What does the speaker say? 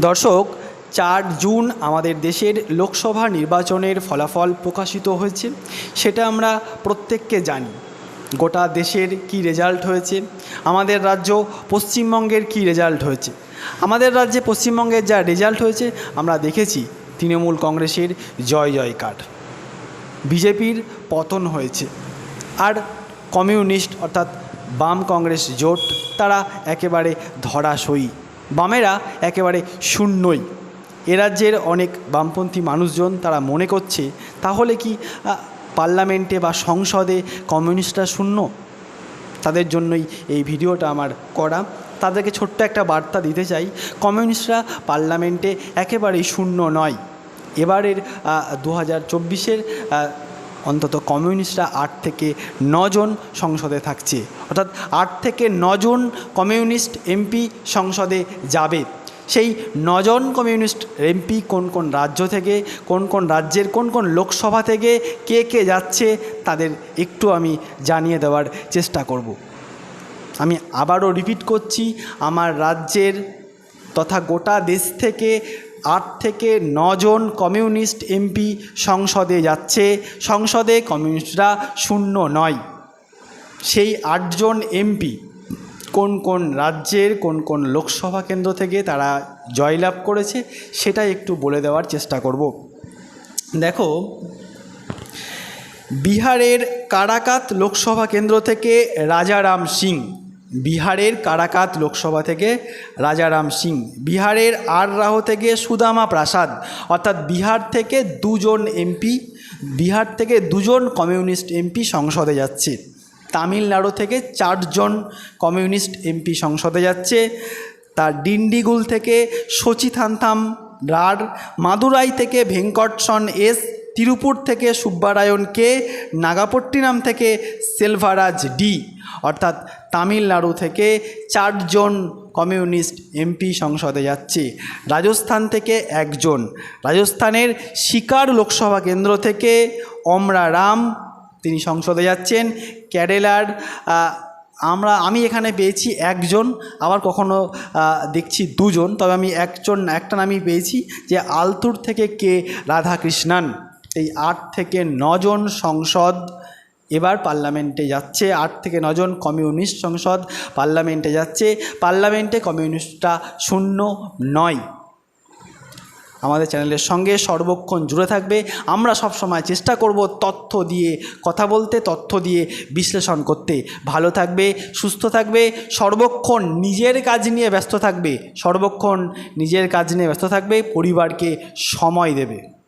দর্শক, চার জুন আমাদের দেশের লোকসভা নির্বাচনের ফলাফল প্রকাশিত হয়েছে, সেটা আমরা প্রত্যেককে জানি। গোটা দেশের কি রেজাল্ট হয়েছে, আমাদের রাজ্য পশ্চিমবঙ্গের কি রেজাল্ট হয়েছে। আমাদের রাজ্যে পশ্চিমবঙ্গের যা রেজাল্ট হয়েছে, আমরা দেখেছি তৃণমূল কংগ্রেসের জয় জয়কার। বিজেপির পতন হয়েছে। আর কমিউনিস্ট অর্থাৎ বাম কংগ্রেস জোট, তারা একেবারে ধরাশয়ী। বামেরা একেবারে শূন্যই। এ রাজ্যের অনেক বামপন্থী মানুষজন তারা মনে করছে, তাহলে কি পার্লামেন্টে বা সংসদে কমিউনিস্টরা শূন্য? তাদের জন্যই এই ভিডিওটা আমার করা। তাদেরকে ছোট্ট একটা বার্তা দিতে চাই, কমিউনিস্টরা পার্লামেন্টে একেবারেই শূন্য নয়। এবারের দু হাজার চব্বিশের অন্তত কমিউনিস্টরা আট থেকে নজন সংসদে থাকছে। অর্থাৎ আট থেকে নজন কমিউনিস্ট এমপি সংসদে যাবে। সেই নজন কমিউনিস্ট এমপি কোন কোন রাজ্য থেকে, কোন কোন রাজ্যের, কোন কোন লোকসভা থেকে, কে কে যাচ্ছে, তাদের একটু আমি জানিয়ে দেওয়ার চেষ্টা করব। আমি আবারও রিপিট করছি, আমার রাজ্যের তথা গোটা দেশ থেকে আট থেকে নজন কমিউনিস্ট এমপি সংসদে যাচ্ছে। সংসদে কমিউনিস্টরা শূন্য নয়। সেই আটজন এমপি কোন কোন রাজ্যের, কোন কোন লোকসভা কেন্দ্র থেকে তারা জয়লাভ করেছে, সেটা একটু বলে দেওয়ার চেষ্টা করব। দেখো, বিহারের কারাকাত লোকসভা কেন্দ্র থেকে রাজারাম সিং বিহারের কারাকাত লোকসভা থেকে রাজারাম সিং, বিহারের আররাহ থেকে সুদামা প্রাসাদ, অর্থাৎ বিহার থেকে দুজন এমপি, বিহার থেকে দুজন কমিউনিস্ট এমপি সংসদে যাচ্ছে। তামিলনাড়ু থেকে চারজন কমিউনিস্ট এমপি সংসদে যাচ্ছে। তার ডিন্ডিগুল থেকে সচিথান্থাম রার, মাদুরাই থেকে ভেঙ্কটসন এস তিরুপুর থেকে সুব্বারায়ণ কে নাগাপট্টিনাম থেকে সেলভারাজ ডি, অর্থাৎ তামিলনাড়ু থেকে চারজন কমিউনিস্ট এমপি সংসদে যাচ্ছে। রাজস্থান থেকে একজন। রাজস্থানের শিকার লোকসভা কেন্দ্র থেকে অমরা রাম তিনি সংসদে যাচ্ছেন। কেরালার আমরা, আমি এখানে পেয়েছি একজন, আবার কখনো দেখছি দুজন, তবে আমি একজন, একটা নামই পেয়েছি যে আলতুর থেকে কে রাধাকৃষ্ণান। এই আট থেকে নজন সংসদ এবার পার্লামেন্টে যাচ্ছে। আট থেকে নজন কমিউনিস্ট সংসদ পার্লামেন্টে যাচ্ছে। পার্লামেন্টে কমিউনিস্টরা শূন্য নয়। আমাদের চ্যানেলের সঙ্গে সর্বক্ষণ জুড়ে থাকবে। আমরা সব সময় চেষ্টা করব তথ্য দিয়ে কথা বলতে, তথ্য দিয়ে বিশ্লেষণ করতে। ভালো থাকবে, সুস্থ থাকবে, সর্বক্ষণ নিজের কাজ নিয়ে ব্যস্ত থাকবে। সর্বক্ষণ নিজের কাজ নিয়ে ব্যস্ত থাকবে, পরিবারকে সময় দেবে।